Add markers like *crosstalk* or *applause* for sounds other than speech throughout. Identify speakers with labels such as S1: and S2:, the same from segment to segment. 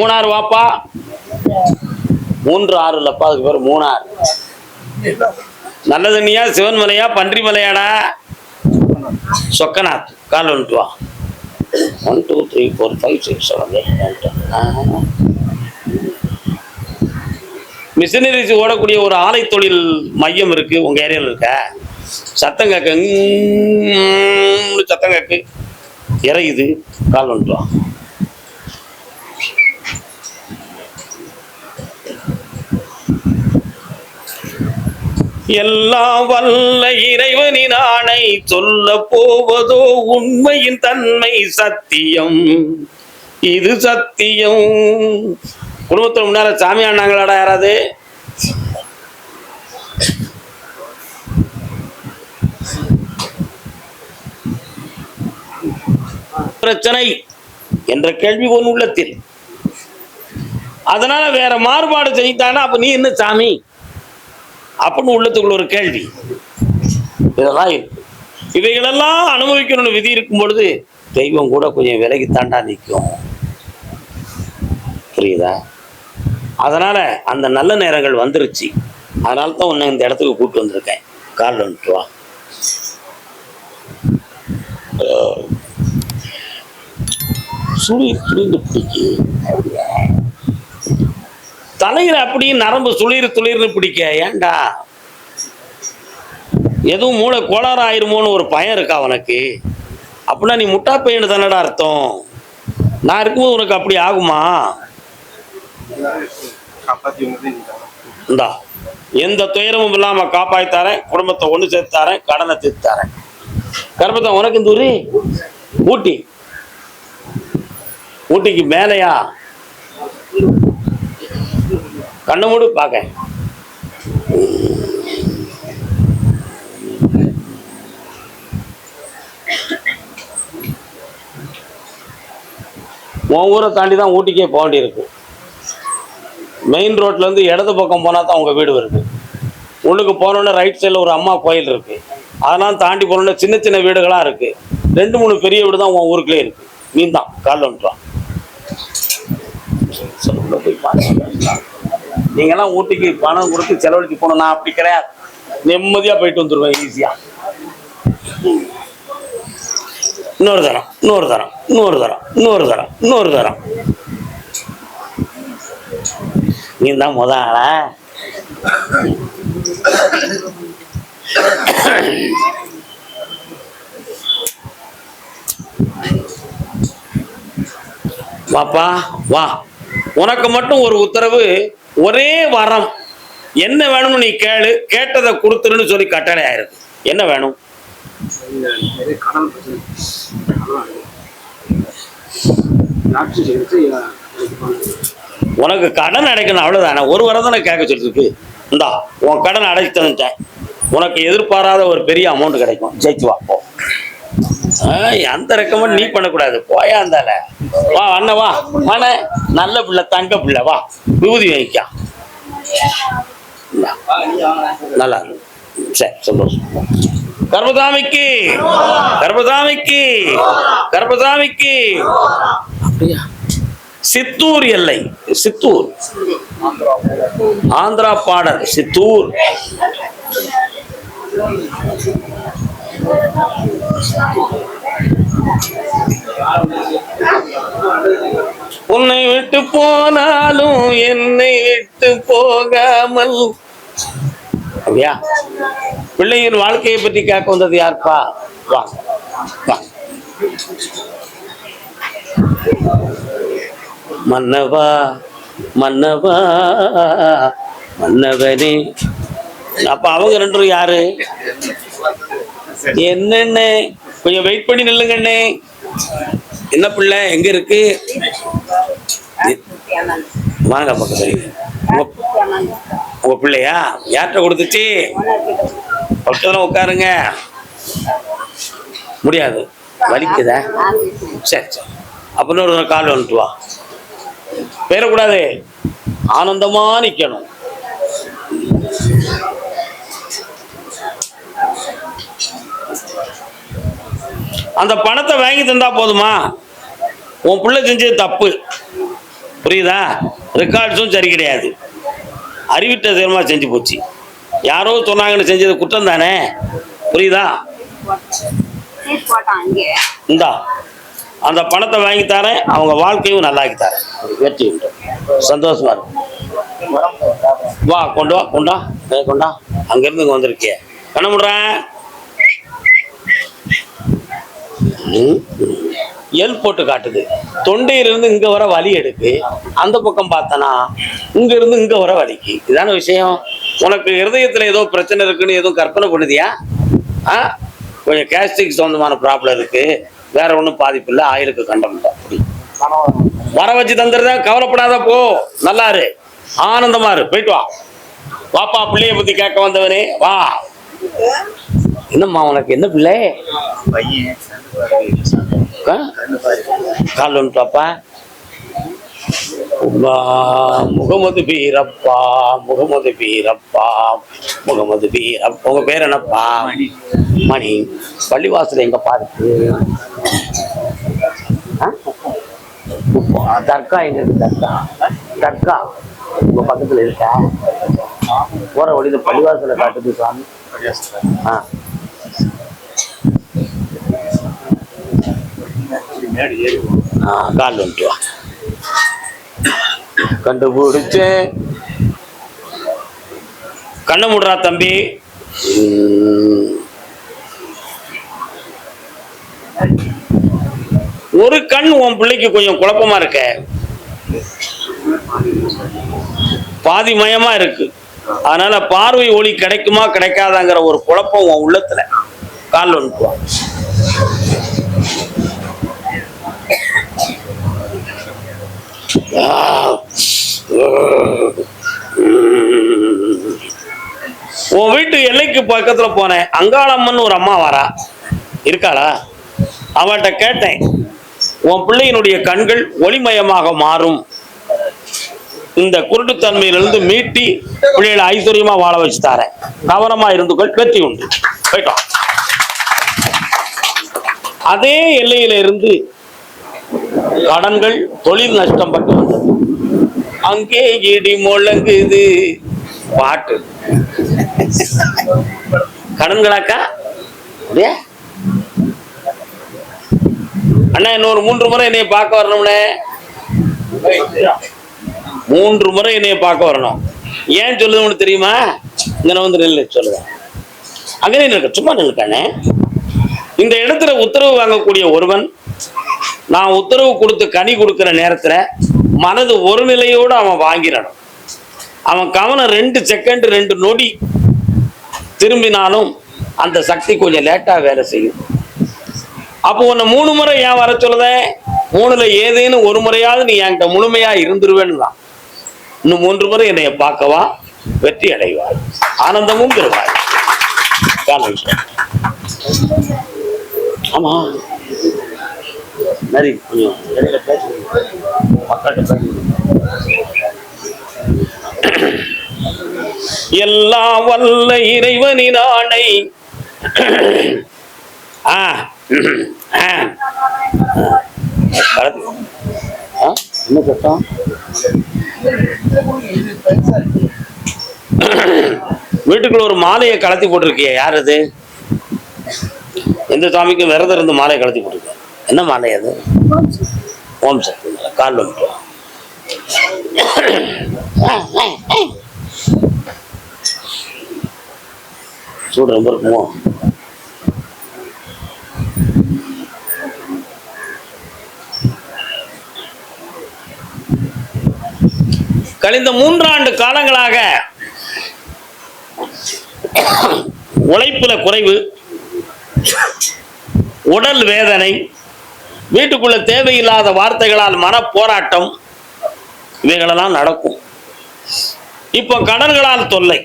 S1: மூணாறு வாப்பா மூன்று ஆறு இல்லப்பா அதுக்கு பேர் மூணாறு நல்ல தண்ணியா சிவன் மலையா பன்றி மலையாடா சொக்கநாத் கால் வந்துட்டு வா one two three four five six seven eight machineries ஓடக்கூடிய ஒரு ஆலை தொழில் மையம் இருக்கு உங்க ஏரியாவில் இருக்க சத்தம் கேட்க சத்தம் கேட்கு இறையுது கால் வந்துட்டு எல்லாம் வல்ல இறைவனின் ஆணை சொல்ல போவதோ உண்மையின் தன்மை சத்தியம். இது சத்தியம். குடும்பத்தில் முன்னால சாமி ஆனாங்களாடா யாராவது? பிரச்சனை என்ற கேள்வி ஒன்று உள்ளத்தில். அதனால வேற மாறுபாடு செய்தானா அப்ப நீ என்ன சாமி? அப்படின்னு உள்ளத்துக்குள்ள ஒரு கேள்வி. இதெல்லாம் இருக்கு. இவைகளெல்லாம் அனுபவிக்கணும்னு விதி இருக்கும் பொழுது தெய்வம் கூட கொஞ்சம் விலகி தாண்டா நிற்கும். புரியுதா? அதனால அந்த நல்ல நேரங்கள் வந்துருச்சு. அதனால தான் உன்னை இந்த இடத்துக்கு கூப்பிட்டு வந்திருக்கேன். காலில் வந்துட்டு வா. சூரிய புரிந்து பிடிக்கு தலையில அப்படியே நரம்பு சுளிர் துளிர்னு பிடிக்க. ஏன்டா எதுவும் மூளை கோளாறு ஆயிருமோன்னு ஒரு பயம் இருக்கா உனக்கு அப்படின்னா நீ முட்டா பையனு தானடா அர்த்தம். நான் இருக்கும்போது உனக்கு அப்படி ஆகுமா? இந்தா எந்த துயரமும் இல்லாம காப்பாத்தி குடும்பத்தை ஒண்ணு சேர்த்தாரேன் கடனை தீர்த்தாரேன் தரேன். உனக்கு இந்த ஊரு? ஊட்டி. ஊட்டிக்கு மேலையா? கண்ணு மூடு பார்க்க. உன் ஊரை தாண்டி தான் ஊட்டிக்கே போக வேண்டியிருக்கு. மெயின் ரோட்ல இருந்து இடது பக்கம் போனால் தான் உங்கள் வீடு வருது. உள்ளுக்கு போனோன்னே ரைட் சைடில் ஒரு அம்மா கோயில் இருக்கு. அதெல்லாம் தாண்டி போனோன்னே சின்ன சின்ன வீடுகளாக இருக்கு. ரெண்டு மூணு பெரிய வீடு தான் உன் ஊருக்குள்ளே இருக்கு. நீ தான் காலில் வந்துட்டான். நீங்கெல்லாம் ஊட்டிக்கு பணம் கொடுத்து செலவழிச்சு போகணும். நான் அப்படி கிடையாது. நிம்மதியாக போயிட்டு வந்துடுவேன் ஈஸியாக இன்னொரு தரம் இன்னொரு தரம் இன்னொரு தரம் இன்னொரு தரம் இன்னொரு தரம். நீ தான் முத ஆளா. வாப்பா வா. உனக்கு மட்டும் ஒரு உத்தரவு. ஒரே வரம். என்ன வேணும்னு நீ கேளு கேட்டதை கொடுத்துருன்னு சொல்லி கட்டளை ஆயிருக்கு. என்ன வேணும்?
S2: கடன்
S1: உனக்கு கடன் அடைக்கணும் அவ்வளவுதானே? ஒரு வரம் தானே கேட்க சொல்லிருக்கு. இந்தா உன் கடன் அடைச்சு தந்துட்டேன் உனக்கு எதிர்பாராத ஒரு பெரிய அமௌண்ட் கிடைக்கும். ஜெயிச்சு வாப்போம் அந்த ரெக்கமெண்ட் நீ பண்ணக்கூடாது. போயா இருந்தால வா அண்ண வா. அண்ண நல்ல பிள்ளை தங்க பிள்ளை வா. விபூதி வைக்கா நல்லா சரி சந்தோஷம். கர்பதாமிக்கு கர்பதாமிக்கு கர்பதாமிக்கு அப்படியா? சித்தூர் எல்லை. சித்தூர். ஆந்திரா பாடல். சித்தூர். உன்னை விட்டு போனாலும் என்னை விட்டு போகாமல். அப்படியா பிள்ளையின் வாழ்க்கையை பற்றி கேட்க வந்தது யாருப்பா? வா வா. மன்னவா மன்னவா மன்னவனே. அப்ப அவங்க ரெண்டு யாரு? என்னண்ணே கொஞ்சம் வெயிட் பண்ணி நில்லுங்கண்ணே என்ன பிள்ளை? எங்க இருக்கு? வாங்க பக்கத்துல உங்க உங்க பிள்ளையா? யார்கிட்ட கொடுத்துச்சு? பக்கத்துல உட்காருங்க. முடியாது. வலிக்குதா? சரி சரி. அப்படின்னு ஒரு கால் வந்துட்டு வா. பேரக்கூடாது. ஆனந்தமா நிக்கணும். அந்த பணத்தை வாங்கி தந்தா போதுமா? உன் பிள்ளை செஞ்சது தப்பு. புரியுதா? ரெக்கார்ட்ஸும் சரி கிடையாது. அறிவிட்ட செயலமா செஞ்சு போச்சு. யாரோ சொன்னாங்கன்னு செஞ்சது குற்றம் தானே புரியுதா? இந்தா அந்த பணத்தை வாங்கி தரேன். அவங்க வாழ்க்கையும் நல்லாக்கி தரேன். வெற்றி உண்டு. சந்தோஷமா இருக்கு வா கொண்டு வா கொண்டா கொண்டா. அங்கிருந்து இங்கே வந்திருக்கிய. என்ன பண்ணுறேன் ம், எல் போட்டு காட்டுது. தொண்டையிலிருந்து இங்க வர வலி எடுக்கு. அந்த பக்கம் பார்த்தனா இங்க இருந்து இங்க வர வலிக்கு. இதான விஷயம்? உனக்கு இருதயத்துல ஏதோ பிரச்சனை இருக்குன்னு எதுவும் கற்பனை பண்ணுதியா ஆ? கொஞ்சம் கேஸ்ட்ரிக் சம்பந்தமான ப்ராப்ளம் இருக்கு. வேற ஒன்றும் பாதிப்பு இல்லை. ஆயிலுக்கு கண்டம் இல்லை. வர வச்சு தந்துடுறேன் கவலைப்படாத போ. நல்லா இரு. ஆனந்தமா இரு. போயிட்டு வா. வாப்பா பிள்ளைய பத்தி கேட்க வந்தவனே. வா. என்னம்மா உனக்கு? என்ன பிள்ளை? கால் உம்மா, முகமது பீரப்பா முகமது பீரப்பா முகமது பீரப்பா உங்க பேர் என்னப்பா? மணி. பள்ளிவாசல் எங்க பாருக்கு தர்கா எங்க இருக்கு? தர்கா. தர்கா உங்க பக்கத்துல இருக்கா? போற வழியில பள்ளிவாசல காட்டுது சாமி ஆ. கால் வந்துட்டு வா. கண்டுபிடிச்சேன் கண்ணை முடுறா தம்பி. ஒரு கண் உன் பிள்ளைக்கு கொஞ்சம் குழப்பமா இருக்க. பாதி மயமா இருக்கு. அதனால பார்வை ஒளி கிடைக்குமா கிடைக்காதாங்கிற ஒரு குழப்பம் உன் உள்ளத்துல. கால் ஒன்று உன் வீட்டு எல்லைக்கு பக்கத்துல போனேன். அங்காளம்மன் ஒரு அம்மா வரா. இருக்காளா? அவன்கிட்ட கேட்டேன். உன் பிள்ளையினுடைய கண்கள் ஒளிமயமாக மாறும். இந்த குருட்டுத்தன்மையிலிருந்து மீட்டி பிள்ளைகளை ஐஸ்வர்யமா வாழ வச்சு தரேன். கவனமா இருந்து கொள் வெற்றி உண்டு. போயிட்டோம். அதே எல்லையில இருந்து கடன்கள் தொழில் நஷ்டம் பட்டு வந்தது. அங்கே இடி முழங்குது. பாட்டு. கடன்களாக்கா? அப்படியே? அண்ணா இன்னொரு மூன்று முறை என்னைய பார்க்க வரணும்னே. மூன்று முறை என்னைய பார்க்க வரணும். ஏன் சொல்லுதுன்னு தெரியுமா? இங்க வந்து நெல் சொல்லுவேன். அங்கே நிற்க சும்மா நில்லுக்கானே. இந்த இடத்துல உத்தரவு வாங்கக்கூடிய ஒருவன் நான் உத்தரவு கொடுத்து கனி கொடுக்குற நேரத்தில் மனது ஒரு நிலையோடு அவன் வாங்கிடணும். அவன் கவனம் ரெண்டு செகண்ட் ரெண்டு நொடி திரும்பினாலும் அந்த சக்தி கொஞ்சம் லேட்டாக வேலை செய்யும். அப்போ உன்னை மூணு முறை ஏன் வர சொல்லுதேன் மூணுல ஏதேன்னு ஒரு முறையாவது நீ என்கிட்ட முழுமையா இருந்துருவேன்னு தான் இன்னும் மூன்று முறை என்னைய பார்க்கவா? வெற்றி அடைவாய். ஆனந்தமும் பெறுவாய். கால விஷயம் ஆமா. நரி கொஞ்சம் இடையில பேசுங்க. மக்கள்கிட்ட பேசுங்க. எல்லா வல்ல இறைவனின் ஆணை. ஆ. ஆ. ஆ, என்ன சட்டம் வீட்டுக்குள்ள ஒரு மாலையை கலத்தி போட்டிருக்கிய யார் அது? எந்த சாமிக்கும் விரதம் இருந்து மாலையை கலத்தி போட்டிருக்க என்ன மாலை அது? ஓம் சக்தி மாலை கால் வந்துட்டு சூடு ரொம்ப இருக்குமோ? கழிந்த மூன்றாண்டு காலங்களாக உழைப்புல குறைவு உடல் வேதனை வீட்டுக்குள்ள தேவையில்லாத வார்த்தைகளால் மன போராட்டம் இவைகளெல்லாம் நடக்கும். இப்போ கடன்களால் தொல்லை.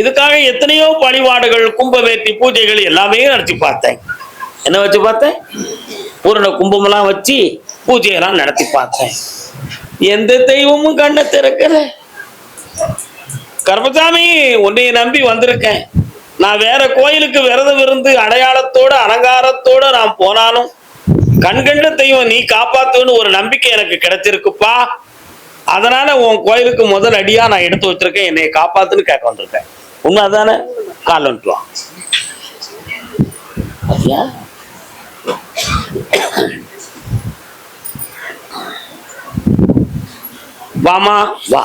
S1: இதுக்காக எத்தனையோ வழிபாடுகள் கும்பவேட்டி பூஜைகள் எல்லாமே நடத்தி பார்த்தேன். என்ன வச்சு பார்த்தேன்? பூரண கும்பமெல்லாம் வச்சு பூஜையெல்லாம் நடத்தி பார்த்தேன். எந்த தெய்வமும் கண்ணை திறக்கல. கர்மசாமி உன்னைய நம்பி வந்திருக்கேன். நான் வேற கோயிலுக்கு விரதம் இருந்து அடையாளத்தோட அலங்காரத்தோட நான் போனாலும் கண்கண்ட தெய்வம் நீ காப்பாத்துன்னு ஒரு நம்பிக்கை எனக்கு கிடைச்சிருக்குப்பா. அதனால உன் கோயிலுக்கு முதல் அடியா நான் எடுத்து வச்சிருக்கேன். என்னை காப்பாத்துன்னு கேட்க வந்திருக்கேன். உண்மை அதானே கால் வந்துட்டுவான் வாமா வா.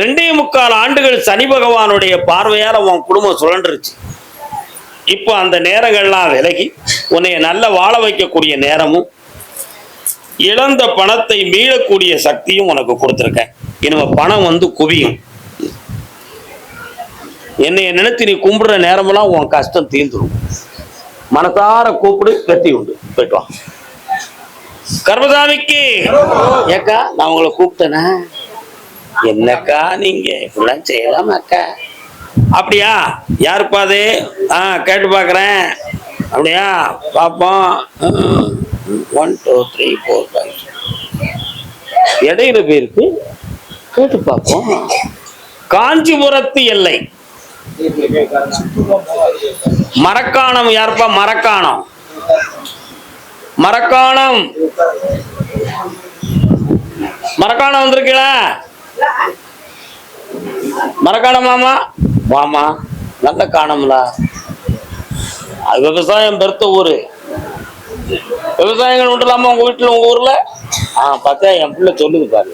S1: ரெண்டே முக்கால் ஆண்டுகள் சனி பகவானுடைய பார்வையால உன் குடும்பம் சுழன்றுச்சு இப்போ அந்த நேரங்கள்லாம் விலகி உன்னை நல்ல வாழ வைக்கக்கூடிய நேரமும் இழந்த பணத்தை மீளக்கூடிய சக்தியும் உனக்கு கொடுத்துருக்கேன். இனிமே பணம் வந்து குவியும். என்னைய நினைத்து நீ கும்பிடுற நேரமெல்லாம் உன் கஷ்டம் தீர்ந்துடும் மனசார கூப்பிடு வெற்றி உண்டு. போயிட்டு வா. கர்மசாமிக்கு. ஏக்கா நான் உங்களை கூப்பிட்டேனா. என்னக்கா நீங்க? இப்படிலாம் செய்யலாமாக்கா அப்படியா? யாருப்பா அது? ஆ கேட்டு பார்க்குறேன் அப்படியா? பார்ப்போம் one two three four five இடையில போயிருக்கு. கேட்டு பார்ப்போம் காஞ்சிபுரத்து எல்லை. மரக்காணம் யாருப்பா? மரக்காணம். மரக்காணம். மரக்காணம் வந்திருக்கீங்களா? மரக்காணம் மாமா? வாமா நல்ல காணம்லா. அது விவசாயம் பெருத்த ஊரு. விவசாயங்கள் உண்டுலாமா உங்க வீட்டுல உங்க ஊர்ல? ஆ பார்த்தா என் பிள்ளை சொல்லுது பாரு.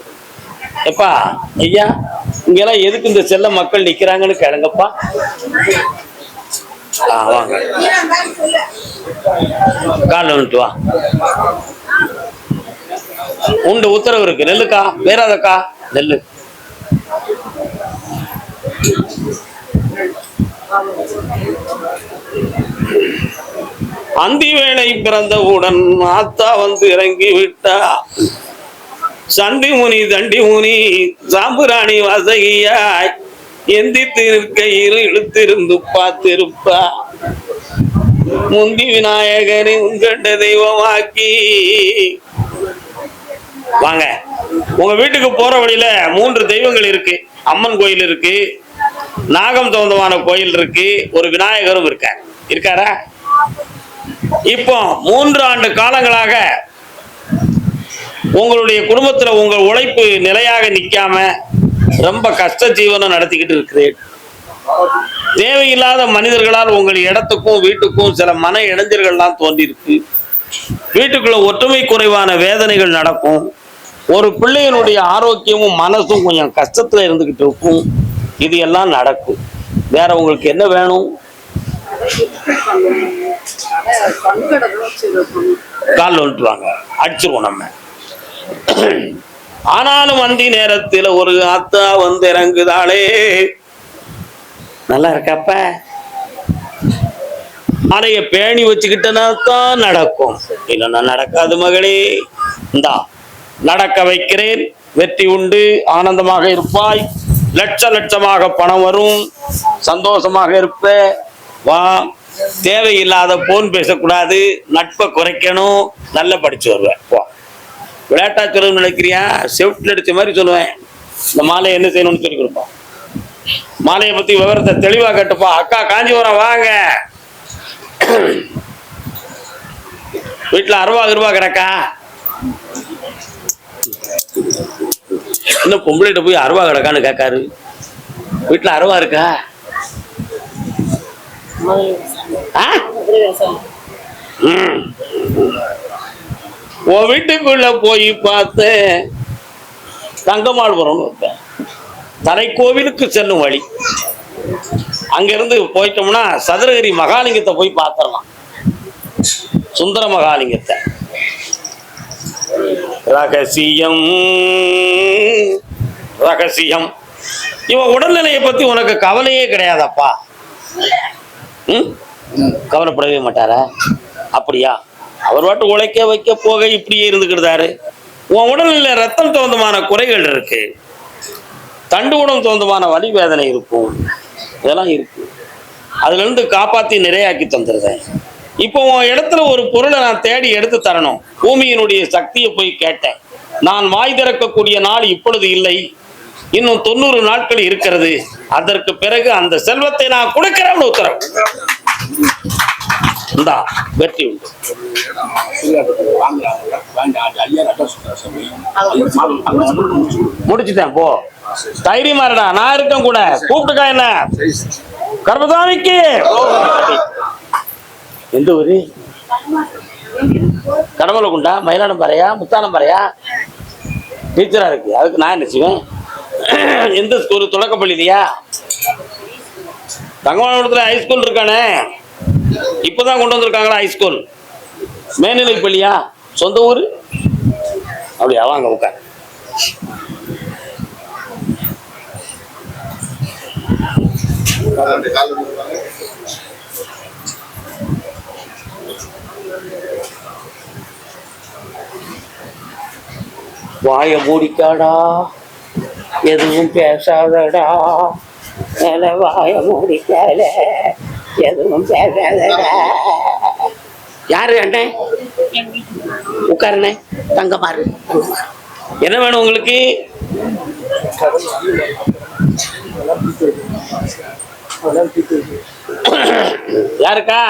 S1: எப்பா ஐயா இங்கெல்லாம் எதுக்கு இந்த செல்ல மக்கள் நிக்கிறாங்கன்னு கேளுங்கப்பா. ஆ வாங்க. காலைல வந்துட்டு வா. உண்டு உத்தரவு இருக்கு. நெல்லுக்கா? வேறாதக்கா? நெல்லு. அந்தி வேளை பிறந்தவுடன் ஆத்தா வந்து இறங்கி விட்டா சண்டி முனி தண்டி முனி சாம்புராணி வசகியாய் எந்தித்து இருக்கையில் இழுத்திருந்து பார்த்திருப்பா. முந்தி விநாயகனை உங்கண்ட தெய்வமாக்கி. வாங்க உங்க வீட்டுக்கு போற வழியில மூன்று தெய்வங்கள் இருக்கு. அம்மன் கோயில் இருக்கு. நாகம் சம்பந்தமான கோயில் இருக்கு. ஒரு விநாயகரும் இருக்கார். இருக்காரா? இப்போ மூன்று ஆண்டு காலங்களாக உங்களுடைய குடும்பத்துல உங்கள் உழைப்பு நிலையாக நிக்காம ரொம்ப கஷ்ட ஜீவனம் நடத்திக்கிட்டு இருக்கிறேன் தேவையில்லாத மனிதர்களால் உங்கள் இடத்துக்கும் வீட்டுக்கும் சில மன இளைஞர்கள்லாம் தோன்றியிருக்கு. வீட்டுக்குள்ள ஒற்றுமை குறைவான வேதனைகள் நடக்கும். ஒரு பிள்ளையினுடைய ஆரோக்கியமும் மனசும் கொஞ்சம் கஷ்டத்துல இருந்துகிட்டு இருக்கும். இது எல்லாம் நடக்கும். வேற உங்களுக்கு என்ன வேணும்? கால் வந்துட்டுவாங்க அடிச்சிருவோம் நம்ம. ஆனாலும் வண்டி நேரத்தில் ஒரு அத்தா வந்து இறங்குதாளே. நல்லா இருக்கப்ப அறைய பேணி வச்சுக்கிட்டனா தான் நடக்கும். இல்லைன்னா நடக்காது மகளே. இந்தா நடக்க வைக்கிறேன். வெற்றி உண்டு. ஆனந்தமாக இருப்பாய். லட்ச லட்சமாக பணம் வரும். சந்தோஷமாக இருப்ப. வா. தேவையில்லாத போன் பேசக்கூடாது. நட்பை குறைக்கணும். நல்லா படிச்சு வருவேன் வா. விளையாட்டா சொல்லணும்னு நினைக்கிறியா? செவிட்டில் அடிச்ச மாதிரி சொல்லுவேன். இந்த மாலை என்ன செய்யணும்னு சொல்லி கொடுப்போம். மாலையை பத்தி விவரத்தை தெளிவா கேட்டுப்பா அக்கா காஞ்சிபுரம் வாங்க. வீட்டுல அறுபது கிருவா கிடக்கா? இந்த பொம்பளைகிட்ட போய் அருவா கிடக்கான்னு கேட்காரு. வீட்டில் அருவா இருக்கா? ஆ? உன் வீட்டுக்குள்ள போய் பார்த்தேன் தங்கமாள்புரம் வைப்பேன் தரை செல்லும் வழி. அங்கிருந்து போயிட்டோம்னா சதுரகிரி மகாலிங்கத்தை போய் பார்த்துடலாம். சுந்தர மகாலிங்கத்தை. ரகசியம். ரகசியம். இவன் உடல்நிலையை பத்தி உனக்கு கவலையே கிடையாதப்பா. ம்? கவலைப்படவே மாட்டாரா? அப்படியா? அவர் பாட்டு உழைக்க வைக்க போக இப்படியே இருந்துக்கிட்டாரு உன் உடல்நிலை ரத்தம் தோந்தமான குறைகள் இருக்கு. தண்டு உடம் தோந்தமான வலி வேதனை இருக்கும். இதெல்லாம் இருக்கு. அதுல இருந்து காப்பாத்தி நிறையாக்கி தந்துருதேன். இப்போ உன் இடத்துல ஒரு பொருளை நான் தேடி எடுத்து தரணும். பூமியினுடைய சக்தியை போய் கேட்டேன். நான் வாய் திறக்கக்கூடிய நாள் இப்பொழுது இல்லை. இன்னும் தொண்ணூறு நாட்கள் இருக்கிறது. அதற்கு பிறகு அந்த செல்வத்தை நான் கொடுக்கிறேன் உத்தரவு. இந்தா வெற்றி உண்டு. முடிச்சுட்டேன் போ. தைரியமா இருடா நான் இருக்கேன் கூட. கூப்பிட்டுக்கா என்ன? கர்மசாமிக்கு எந்த ஊர்? கடமலகுண்டா? மயிலாடம் பாறையா டீச்சராக இருக்குது அதுக்கு நான் என்ன செய்வேன்? எந்த ஸ்கூல்? தொடக்கப்பள்ளிலையா தங்கமண்டலத்தில் ஹைஸ்கூல் இருக்கானே. இப்போதான் கொண்டு வந்திருக்காங்களா ஹைஸ்கூல் மேல்நிலை பள்ளியா சொந்த ஊர்? அப்படியா வாங்க உட்கார். வாய மூடிக்காடா? எதுவும் பேசாதடா. மேல வாய மூடிக்கால எதுவும் பேசாதடா. யாரு அண்ணே? உட்காருண்ணே. தங்க பாரு. என்ன வேணும் உங்களுக்கு? யாருக்கா?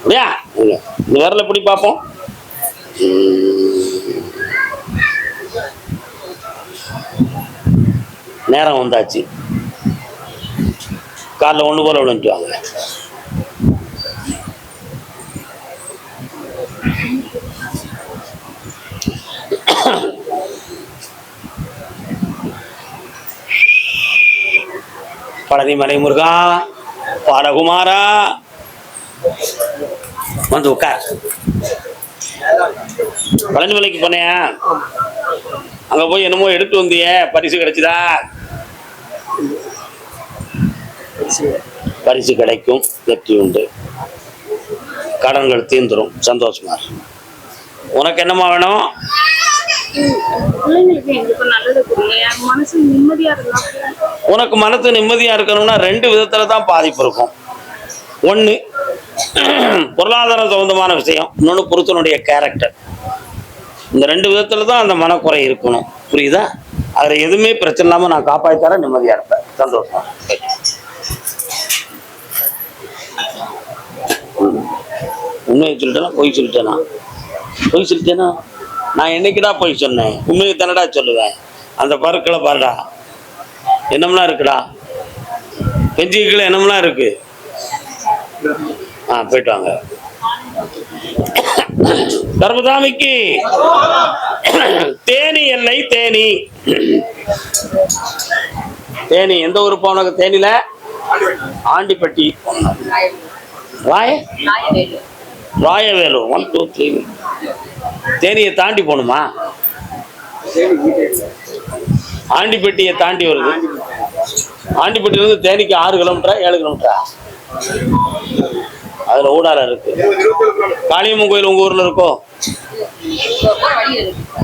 S1: அப்படியா? இந்த விரல பிடி பார்ப்போம். நேரம் வந்தாச்சு. காலைல ஒன்று போல விழுந்துட்டு பழனிமலை முருகா பாலகுமாரா. வந்து உட்கார். பழனிமலைக்கு போனியா அங்க போய் என்னமோ எடுத்து வந்தியே பரிசு கிடைச்சதா? பரிசு கிடைக்கும் வெற்றி உண்டு. கடன்கள் தீர்ந்துரும் சந்தோஷமா உனக்கு என்னம்மா வேணும்?
S3: பிள்ளைங்களுக்கு நல்லது என் மனசு நிம்மதியா
S1: உனக்கு மனசு நிம்மதியா இருக்கணும்னா ரெண்டு விதத்துல தான் பாதிப்பு இருக்கும். ஒண்ணு பொருளாதாரம் சம்பந்தமான விஷயம். இன்னொன்று பொருத்தனுடைய கேரக்டர் இந்த ரெண்டு விதத்தில் தான் அந்த மனக்குறை இருக்கணும். புரியுதா? அதுல எதுவுமே பிரச்சனை இல்லாம நான் காப்பாத்தி தரேன் நிம்மதியா இருப்பேன். சந்தோஷம். உண்மையை சொல்லிட்டேனா? பொய் சொல்லிட்டேனா? பொய் சொல்லிட்டேனா? நான் என்னைக்குடா பொய் சொன்னேன்? உண்மையை தானடா சொல்லுவேன்? அந்த பருக்களை பாருடா. என்னம்லாம் இருக்குடா? பெஞ்சிக்கல என்னம்லாம் இருக்கு? ஆ போயிட்டு வாங்க. கர்மதாமிக்கு தேனி எல்லை தேனி. தேனி. எந்த ஊர் போனது? தேனில ஆண்டிப்பட்டி. ராய ராயவேலூர் ஒன் டூ த்ரீ தேனியை தாண்டி போகணுமா? ஆண்டிப்பட்டியை தாண்டி வருது. ஆண்டிப்பட்டியிலிருந்து தேனிக்கு ஆறு கிலோமீட்டரா ஏழு கிலோமீட்டரா? அதுல ஊடாரம் இருக்கு. காளியம்மன் கோயில் உங்க ஊர்ல இருக்கோ?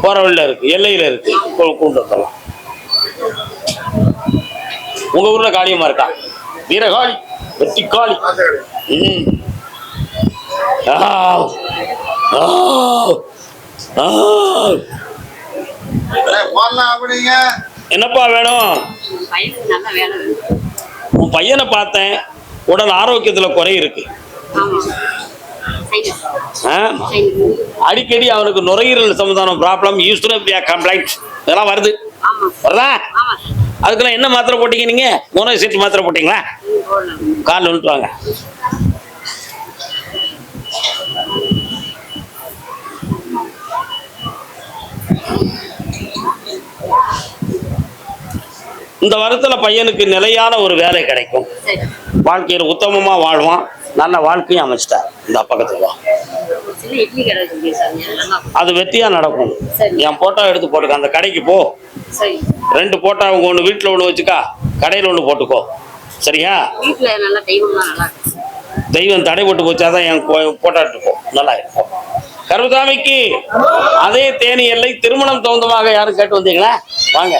S1: போற வழியில இருக்கு. எல்லையில இருக்கு. கூ- கூண்டத்தெல்லாம் உங்க ஊர்ல காளியம்மா இருக்கா? வீரகாளி. வெட்டி காளி ம். என்னப்பா வேணும்? உன் பையனை பார்த்தேன். உடல் ஆரோக்கியத்துல குறை இருக்கு. அடிக்கடி அவனுக்கு நுரையீரல் சம்பந்தமான ப்ராப்ளம் யூஸ்டோபியா கம்ப்ளைண்ட் இதெல்லாம் வருது. வருதா?
S3: ஆமா.
S1: அதுக்கெல்லாம் என்ன மாத்திரை போட்டீங்க நீங்க? மூணு சீட்டு மாத்திரை போட்டீங்களா?
S3: ம், போடலாம்
S1: காலில் வந்துட்டு வாங்க இந்த வருத்துல பையனுக்கு நிலையான ஒரு வேலை கிடைக்கும். வாழ்க்கையில் உத்தமமா வாழ்வான். நல்ல வாழ்க்கையும் அமைச்சிட்டார். இந்த பக்கத்துல அது வெற்றியா நடக்கும். என் போட்டோ எடுத்து போட்டுக்க. அந்த கடைக்கு போ. ரெண்டு போட்டோ அவங்க ஒன்று வீட்டில் ஒன்று வச்சுக்கா. கடையில் ஒன்று போட்டுக்கோ. சரியா? தெய்வம் தடை போட்டு போச்சாதான் என் போட்டோ எடுத்துக்கோ. நல்லா இருக்கும். கருதாமிக்கு அதே தேனி எல்லை திருமணம் தகுந்தமாக யாரும் கேட்டு வந்தீங்களா வாங்க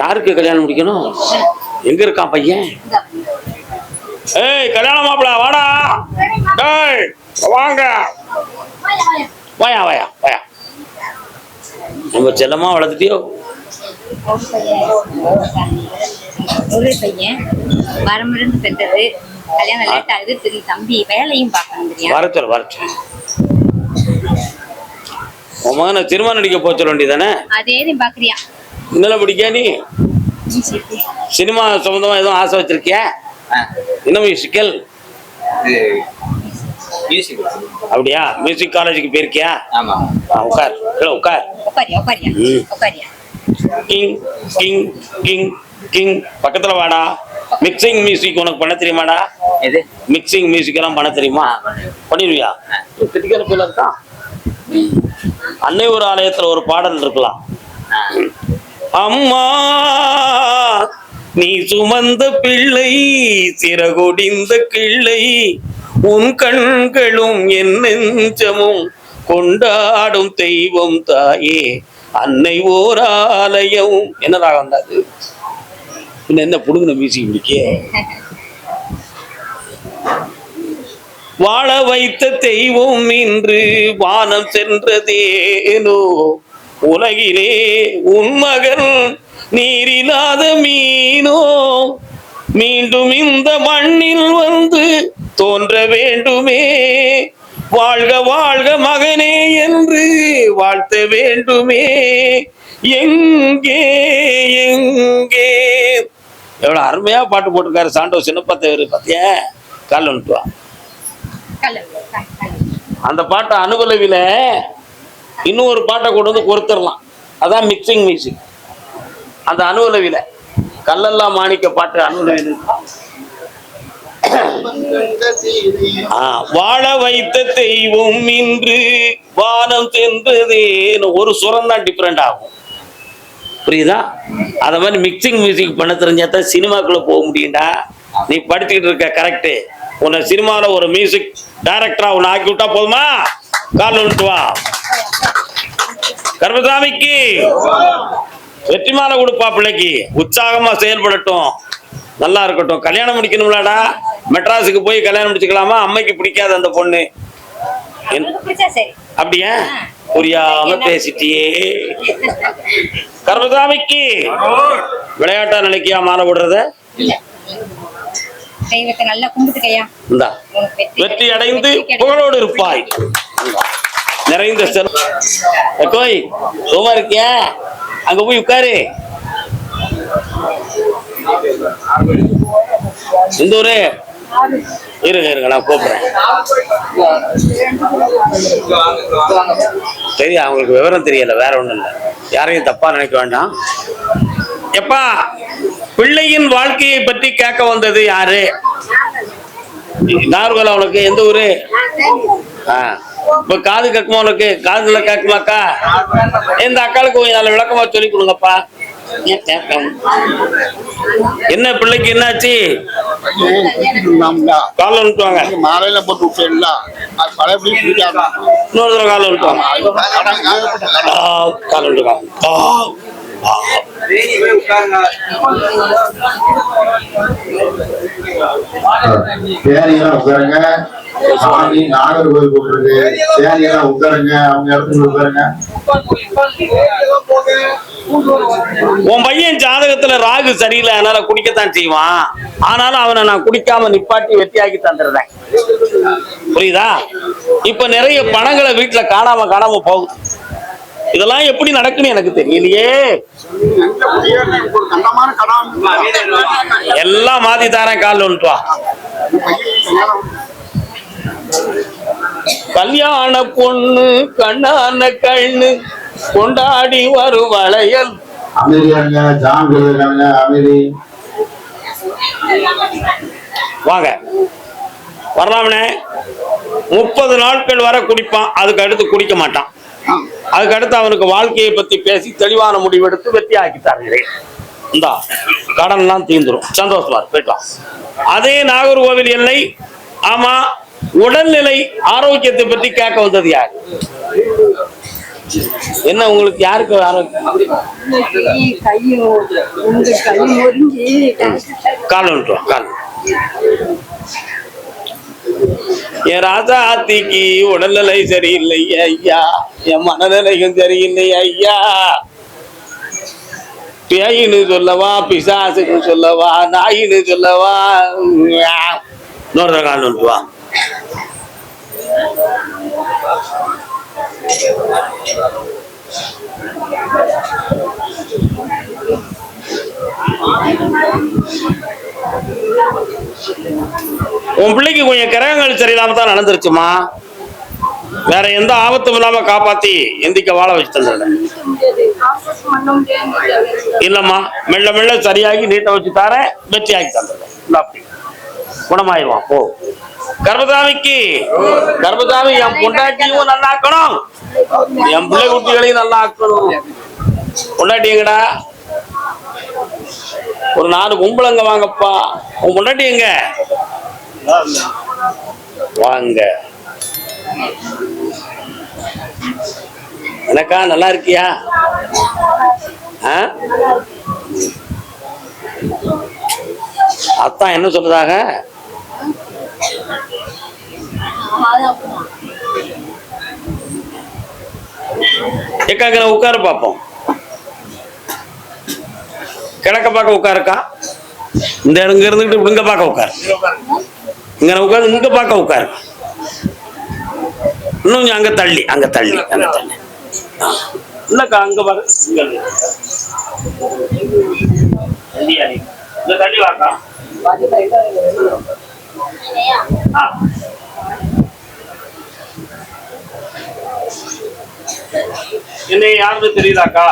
S1: யாருக்கு கல்யாணம் முடிக்கணும் எங்க இருக்கான் பையன் ஏய் கல்யாணம் மாப்பிள வாடா டேய் வாங்க வாயா வாயா வாயா நம்ம செல்லமா வளர்த்துட்டியோ
S4: ஒரு பையன் வரமிருந்து பெற்றது கல்யாணம் லேட் ஆகுது. திரு தம்பி வேலையும் பார்க்கணும் தெரியும்?
S1: வரச்சொல் வரச்சொல். உன் மகனை திருமணம் நடிக்க போச்ச வேண்டியதானே
S4: அதே தான் பாக்குறியா?
S1: இன்னும் பிடிக்க நீ? சினிமா சம்பந்தமா எதுவும் ஆசை வச்சிருக்கியா? என்ன மியூசிக்கல் அப்படியா? மியூசிக் காலேஜுக்கு போயிருக்கியா?
S5: ஆமா.
S1: ஆ, உட்கார். உட்கார். கிங் கிங் கிங் கிங் பக்கத்துல வாடா. மிக்சிங் மியூசிக் உனக்கு பண்ண தெரியுமாடா?
S5: எது
S1: மிக்சிங் மியூசிக் எல்லாம் பண்ண தெரியுமா? பண்ணிடுவியா திட்டிக்கிற போல இருக்கா? அன்னை ஒரு ஆலயத்துல ஒரு பாடல் இருக்கலாம். அம்மா நீ சுமந்த பிள்ளை சிறகுடிந்த கிள்ளை உன் கண்களும் என் நெஞ்சமும் கொண்டாடும் தெய்வம் தாயே. அன்னை ஓர் ஆலயம். என்ன ராகம் என்ன புடுங்கின மியூசிக் பிடிக்கே *laughs* வாழ வைத்த தெய்வம் இன்று வானம் சென்றதேனோ? உலகிலே உன் மகன் நீரில்லாத மீனோ? மீண்டும் இந்த மண்ணில் வந்து தோன்ற வேண்டுமே. வாழ்க வாழ்க மகனே என்று வாழ்த்த வேண்டுமே. எங்கே எங்கே? எவ்வளவு அருமையா பாட்டு போட்டிருக்காரு சாண்டோ சின்னப்பத்தவர் பாத்தியா? கால் வந்துட்டு அந்த பாட்டை அனுபலவில இன்னும் ஒரு பாட்டை கொண்டு வந்து கொடுத்துடலாம் அதான் மிக்சிங் மியூசிக் அந்த அனுபலவில கல்லெல்லாம் மாணிக்க பாட்டு அனுபலவில ஆ, வாழ வைத்த தெய்வம் இன்று வானம் சென்றதேன்னு ஒரு சுரம் தான் டிஃப்ரெண்ட் ஆகும். புரியுதா? அத மாதிரி மிக்சிங் மியூசிக் பண்ண தெரிஞ்சாதான் சினிமாக்குள்ள போக முடியும்டா. நீ படிச்சுக்கிட்டு இருக்க கரெக்டு உன்னை சினிமாவில் ஒரு மியூசிக் டைரக்டரா உன்னை ஆக்கி விட்டா போதுமா? கால் விட்டு வா. கர்மசாமிக்கு வெற்றி மாலை கொடுப்பா பிள்ளைக்கு. உற்சாகமா செயல்படட்டும். நல்லா இருக்கட்டும். கல்யாணம் முடிக்கணும்லடா. மெட்ராஸுக்கு போய் கல்யாணம் முடிச்சுக்கலாமா? அம்மைக்கு பிடிக்காத அந்த பொண்ணு. அப்படியா? புரியாம பேசிட்டியே. கர்மசாமிக்கு விளையாட்டா நினைக்கியா? மாலை விடுறத
S4: இல்ல. தெய்வத்தை நல்லா கும்பிட்டுக்கையா?
S1: வெற்றி அடைந்து. புகழோடு இருப்பாய். நிறைந்த செல் கோய் சும்மா இருக்கியா? அங்க போய் உட்காரு. இந்த ஊரு. இருங்க இருங்க நான் கூப்பிடுறேன். தெரியும் அவங்களுக்கு விவரம் தெரியல வேற ஒண்ணும் இல்ல. யாரையும் தப்பா நினைக்க வேண்டாம். எப்பா பிள்ளையின் வாழ்க்கையை பற்றி கேட்க வந்தது யாரு? நார்கோலா உனக்கு எந்த ஊரு? இப்ப காது கேட்குமா உனக்கு? காதுல கேட்குமாக்கா? இந்த அக்காளுக்கு கொஞ்சம் நல்ல விளக்கமா சொல்லி கொடுங்கப்பா? என்ன பிள்ளைக்கு என்னாச்சு? கால விட்டுவாங்க
S6: மாலையில போட்டு விட்டேன்ல.
S1: இன்னொரு தடவை கால விட்டுவாங்க கால விட்டுவாங்க
S6: தேனியெல்லாம் உட்காருங்க. சாமி நாகர் கோயில் போட்டுருக்கு. தேனியெல்லாம் உட்காருங்க. அவங்க இடத்துல உட்காருங்க.
S1: உன் பையன் ஜாதகத்துல ராகு சரியில்லை அதனால குடிக்கத்தான் செய்வான். ஆனாலும் அவனை நான் குடிக்காம நிப்பாட்டி வெட்டியாக்கி தந்துடுறேன். புரியுதா? இப்ப நிறைய பணங்களை வீட்டுல காணாம காணாம போகுது. இதெல்லாம் எப்படி நடக்குன்னு எனக்கு தெரியலையே. எல்லாம் மாத்தி தாரேன் கால் வந்துட்டு கல்யாண பொண்ணு கண்ணான கண்ணு கொண்டாடி வரும் வளையல். வாங்க. வரலாமனே முப்பது நாட்கள் வரை குடிப்பான் அதுக்கு அடுத்து குடிக்க மாட்டான். அதுக்கு அடுத்து அவனுக்கு வாழ்க்கையை பத்தி பேசி தெளிவான முடிவெடுத்து வெற்றி ஆக்கி தருகிறேன். இந்தா கடன்லாம் தீந்துரும். சந்தோஷமா இரு, போயிட்டு வா. அதே நாகர்கோவில் எல்லை ஆமா உடல்நிலை ஆரோக்கியத்தை பத்தி கேட்க வந்தது யார்? என்ன உங்களுக்கு யாருக்கு ஆரோக்கியம்? கால் கால். என் ராஜா ஆத்திக்கு உடல்நிலை சரியில்லை ஐயா. என் மனநிலையும் சரியில்லை ஐயா. பேயின்னு சொல்லவா பிசாசுன்னு சொல்லவா நாயின்னு சொல்லவா இன்னொரு தடவை கால் வந்துட்டு வா. உன் பிள்ளைக்கு கொஞ்சம் கிரகங்கள் சரியில்லாம தான் நடந்துருச்சுமா? வேற எந்த ஆபத்தும் இல்லாம காப்பாத்தி எந்திக்க வாழ வச்சு தந்துடுறேன். இல்லம்மா மெல்ல மெல்ல சரியாகி நீட்டை வச்சு தரேன் வெற்றியாக்கி தந்துடுறேன். அப்படி. குணமாயிருவான் போ. கர்பதாமிக்கு கர்பதாமி என் பொண்டாட்டியும் நல்லா ஆக்கணும் என் பிள்ளை குட்டிகளையும் நல்லா ஆக்கணும் பொண்டாட்டி எங்கடா? ஒரு நாலு கும்பலங்க வாங்கப்பா. உன் பொண்டாட்டி எங்க? வாங்க. எனக்கா நல்லா இருக்கியா? ஆ? அத்தான் என்ன சொல்றதாக எக்காக்கிற உட்கார பார்ப்போம். கிழக்க பார்க்க உட்காருக்கா? இந்த இடம் இங்க இருந்துகிட்டு இங்க பார்க்க உட்காரு. இங்க உட்காந்து இங்க பார்க்க உட்காரு. இன்னும் கொஞ்சம் அங்க தள்ளி அங்க தள்ளி அங்க தள்ளி. இல்லக்கா அங்க நீ? இந்த தள்ளி வாக்கா. ஆ. என்னை யாருன்னு தெரியுதாக்கா?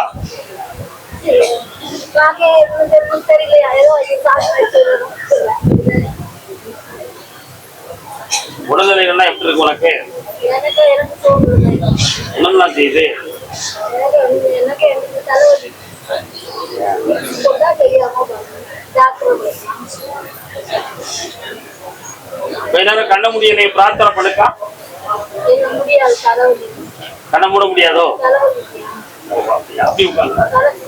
S1: உடல்நிலைகள்லாம் எப்படி இருக்கு உனக்கு? என்னெல்லாம் செய்யுது கண்ண முடியலை பிரார்த்தனை பண்ணுக்கா? கண்ண மூட முடியாதோ? அப்படி உட்காந்து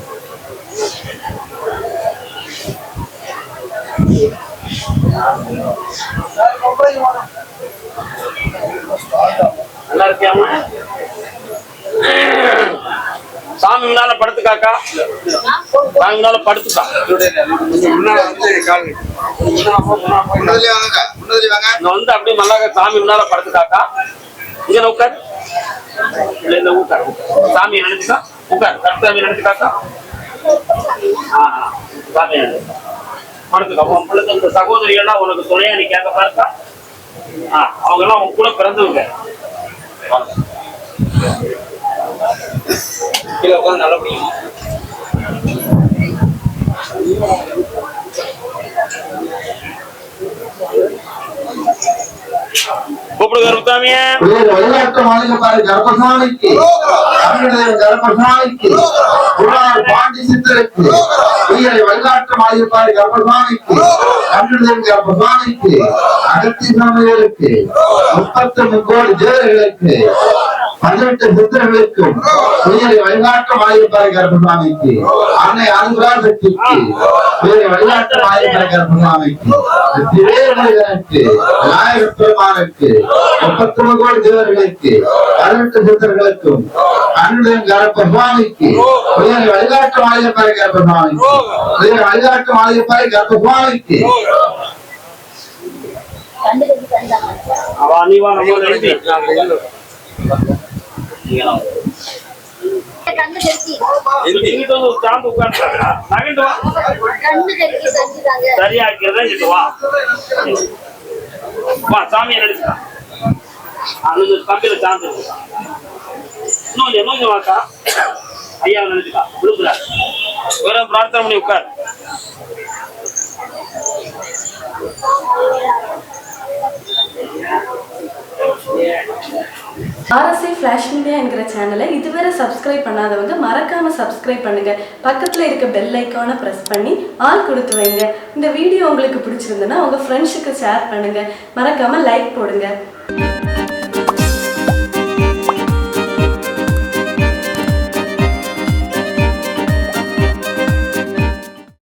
S1: நல்லா இருக்கியாமா சாமி முன்னால படுத்துக்காக்கா? சாமி முன்னால படுத்துக்கா.
S2: வந்து
S1: அப்படியே நல்லா சாமி முன்னால படுத்துக்காக்கா. இங்க உட்கார்? இல்ல இந்த உட்கார் சாமி நினைச்சுக்கா? உட்கார். கருத்தாமி நினைச்சுக்காக்கா? ஆ சாமி நினைச்சுக்கா? மனத்துக்கு உன் பிள்ளைக்கு இந்த சகோதரிகள்லாம் உனக்கு துணையா நீ கேட்க பார்த்தா அவங்க எல்லாம் உன் கூட பிறந்தவங்க. வாங்க.
S5: கீழே உட்காந்து
S1: கூப்பிடு கருத்தாமிய
S6: வேறு வழிகாட்ட மாளிகை பாரு கர்ப்பசாமிக்கு தமிழக கர்ப்பசாமிக்கு புறார் பாண்டி சித்தருக்கு உயிரை வழிகாட்ட மாளிகை பாரு கர்ப்பசாமிக்கு தமிழக கர்ப்பசாமிக்கு அகத்தி சமையலுக்கு முப்பத்தி முக்கோடி ஜேர்களுக்கு பதினெட்டு சித்தர்களுக்கும் உயிரை வழிகாட்ட மாளிகை பாரு கர்ப்பசாமிக்கு அன்னை அனுகுரா சக்திக்கு வேறு வழிகாட்ட மாளிகை பாரு கர்ப்பசாமிக்கு திருவேமுருகனுக்கு விநாயகர் பெருமானுக்கு முப்பத்தி ஒன்பது கோடி தேவர்களுக்கு பதினெட்டு சித்தர்களுக்கும் அன்புடன் கரப்ப சுவாமிக்கு உயர் வழிகாட்டு மாளிகை கரப்ப சுவாமிக்கு உயர் வழிகாட்டு மாளிகை கரப்ப சுவாமிக்கு
S1: அவ நீ வா நம்ம சரியாக்கிறதா வா. வா சாமியை நடிச்சுக்கா அந்த கம்பியில சாந்து இன்னும் இன்னும் வாக்கா? ஐயா நினைச்சுக்கா விழுப்புறாரு வெறும் பிரார்த்தனை பண்ணி உட்கார்.
S7: ஆர்எஸ்ஐ ஃப்ளாஷ் மீடியா என்கிற சேனலை இதுவரை சப்ஸ்கிரைப் பண்ணாதவங்க மறக்காம சப்ஸ்கிரைப் பண்ணுங்க. பக்கத்துல இருக்க பெல் ஐக்கானை ப்ரெஸ் பண்ணி ஆல் கொடுத்து வைங்க. இந்த வீடியோ உங்களுக்கு பிடிச்சிருந்ததுன்னா உங்க ஃப்ரெண்ட்ஸுக்கு ஷேர் பண்ணுங்க. மறக்காம லைக் போடுங்க.